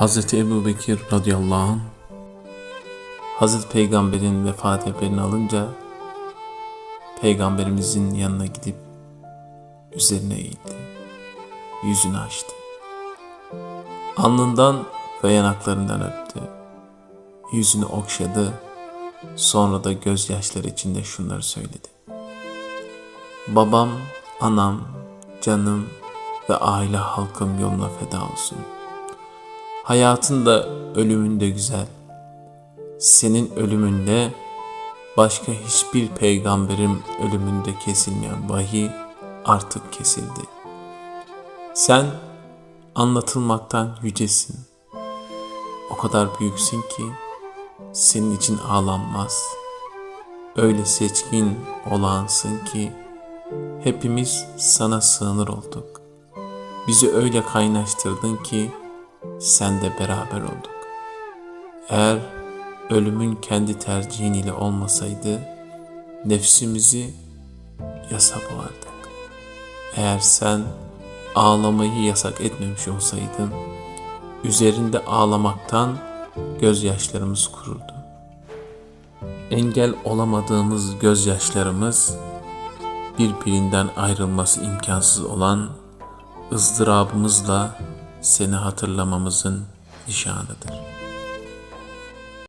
Hazreti Ebu Bekir radıyallahu anh Hazreti Peygamber'in vefat haberini alınca Peygamberimizin yanına gidip üzerine eğildi. Yüzünü açtı. Alnından ve yanaklarından öptü. Yüzünü okşadı. Sonra da gözyaşları içinde şunları söyledi. Babam, anam, canım ve aile halkım yoluna feda olsun. Hayatın da ölümün de güzel. Senin ölümünde başka hiçbir peygamberin ölümünde kesilmeyen vahiy artık kesildi. Sen anlatılmaktan yücesin. O kadar büyüksün ki senin için ağlanmaz. Öyle seçkin olansın ki hepimiz sana sığınır olduk. Bizi öyle kaynaştırdın ki sen de beraber olduk. Eğer ölümün kendi tercihin ile olmasaydı nefsimizi yasa boğardık. Eğer sen ağlamayı yasak etmemiş olsaydın üzerinde ağlamaktan gözyaşlarımız kururdu. Engel olamadığımız gözyaşlarımız birbirinden ayrılması imkansız olan ızdırabımızla seni hatırlamamızın nişanıdır.